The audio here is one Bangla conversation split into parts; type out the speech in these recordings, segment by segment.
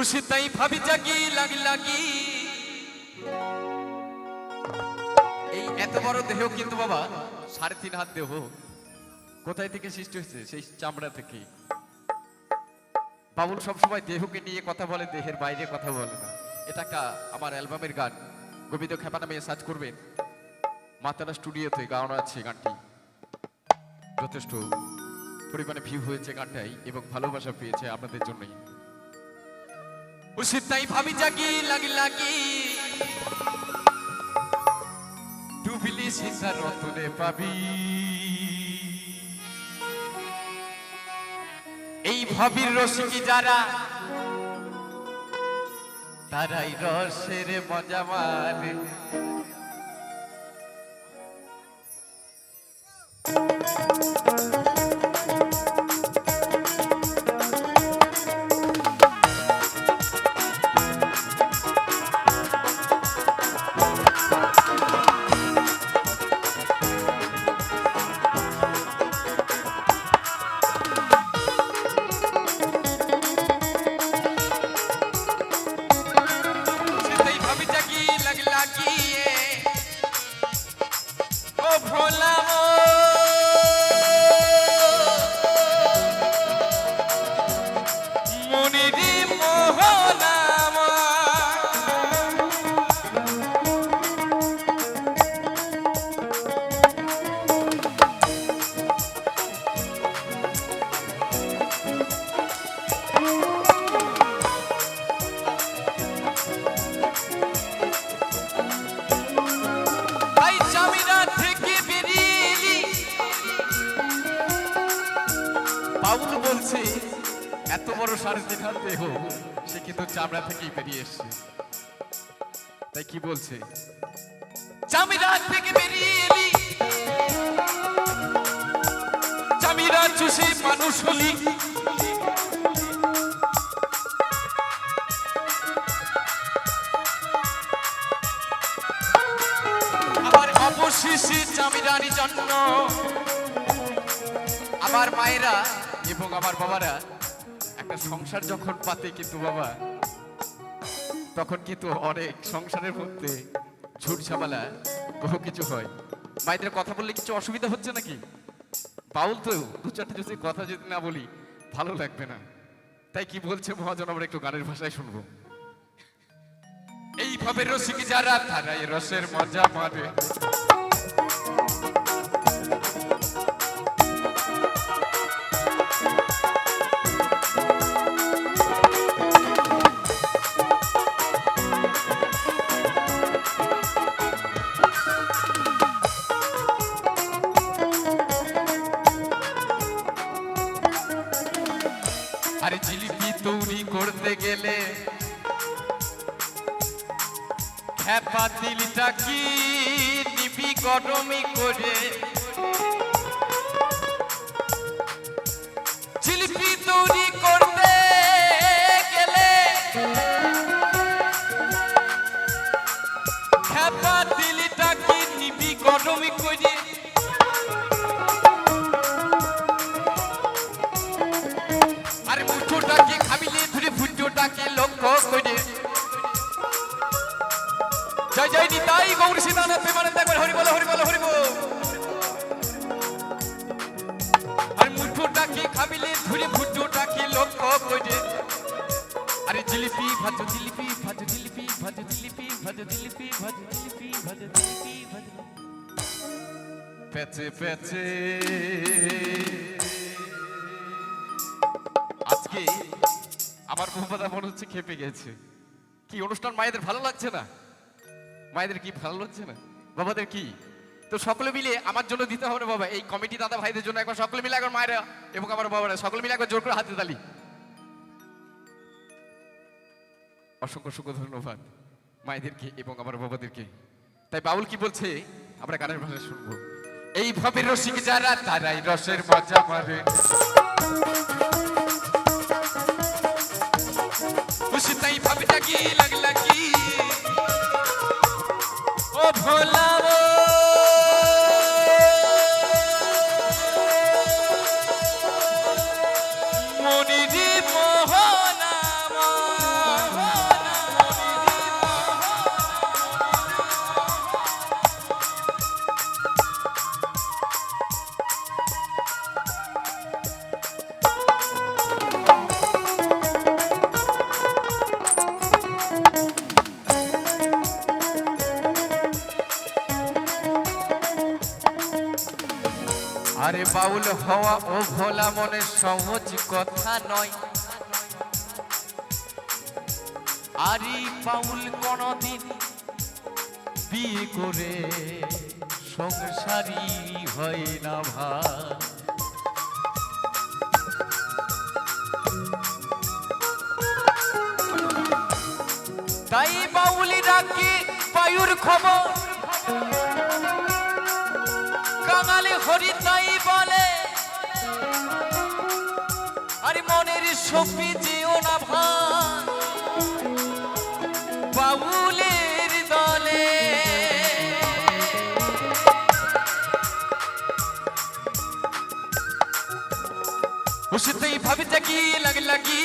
উসে তাই ভাবি জাগি লাগি লাগি এই এত বড় দেহ কিন্তু বাবা, সাড়ে তিন হাত দেহ। কোথায় থেকে সৃষ্টি হয়েছে? সেই চামড়া থেকে। বাবুল সবসময় দেহকে নিয়ে কথা বলে, দেহের বাইরে কথা বলে না। এটা একটা আমার অ্যালবামের গান। গোবিন্দ খেপা নামে সার্চ করবেন। মাতারা স্টুডিওতে গাওয়ানো আছে গানটি। যথেষ্ট পরিমাণে ভিউ হয়েছে গানটাই এবং ভালোবাসা পেয়েছে আপনাদের জন্যই। উসে তাই ভাবি জাগি লাগি লাগি ডুবিলি সীতা রতনে পাবি এই ভাবির রসিকি যারা? তারাই রসের মজা মারে লাগ সাড়ে তিন হাত দেহ, সে কিন্তু চামড়া থেকেই বেরিয়ে এসছে। তাই কি বলছে? চামিরা থেকে বেরিয়ে এলি। চামিরা চুষে মানুষ হলি। অবশেষে চামিরানি জন্য আমার মায়েরা এবং আমার বাবারা একটা সংসার যখন পাতে কিন্তু বাবা, তখন কিন্তু অনেক সংসারের মধ্যে ঝুট ঝামেলা, বহু কিছু হয়। মায়েদের কথা বললে কিছু অসুবিধা হচ্ছে নাকি? বাউল তো, দু চারটে যদি কথা যদি না বলি, ভালো লাগবে না। তাই কি বলছে মহাজন, আমরা একটু গানের ভাষায় শুনব। এইভাবে রসিক যারা, তারাই রসের মজা মারে। করতে গেলে? হ্যাপা দিলটা কি নিবি গরমি করে? জিলিপি তৈরি করতে গেলে? হ্যাপা দিলটা কি গরমি করে? ফুটোটাকে লক্ষ্য করে। জয় জয় নিতাই গৌর সীতানাথ প্রেমানন্দ একবার, হরি বলো হরি বলো, হরি বল। আরে মুঠোটাকে খাবিলে ধরে ফুটোটাকে লক্ষ্য করে। আরে জিলিপি, ভাজো জিলিপি ভাজো জিলিপি ভাজো জিলিপি ভাজো জিলিপি ভাজো জিলিপি ভাজো জিলিপি, ভাজো পেছে পেছে আজকে আমার মোহাম্মদা মনে হচ্ছে খেপে গেছে। কি, অনুষ্ঠান মায়েদের ভালো লাগছে না? মায়েদের কি ভালো লাগছে না? বাবাদের কি? তো সকলে মিলে আমার জন্য দিতে হবে বাবা। এই কমিটি দাদা ভাইদের জন্য একবার সকলে মিলে একবার মায়েরা এবং আমার বাবারা সকলে মিলে একবার জোর করে হাতে তালি। অসংখ্য অসংখ্য ধন্যবাদ মায়েদেরকে এবং আমার বাবাদেরকে। তাই বাউল কি বলছে? আমরা গানের ভাষায় শুনব। এইভাবে রসিক যারা, তারাই রসের মজা মারে। তাই ভাবে জাগি লাগ লাগি ও ভোলা আরে বাউল হওয়া ও ভোলা মনে সহজ কথা নয়। আরে বাউল কোনদিন বিয়ে করে সংসারী হয় না ভাই। তাই বাউলি রাখি বায়ুর খবর? কাঙালি হরি তাই বলে। আরে মনের সপি যেও না ভাই, বাউলের দলে। উসতেই ভাবি জাগি লাগ লাগি।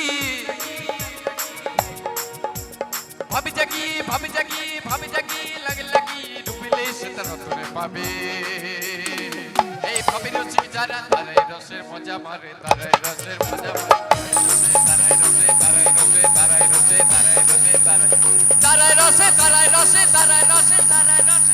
ভাবি জাগি ভাবি জাগি ভাবি জাগি লাগে লাগি। ডুবিলে সে তার পাবে। যারা তারাই রসের মজা মারে তারাই রসের মজা মারে তারাই রসে তারাই রসে তারাই রসে তারাই রসে তারাই রসে তারাই রসে তারাই রসে তারাই রসে।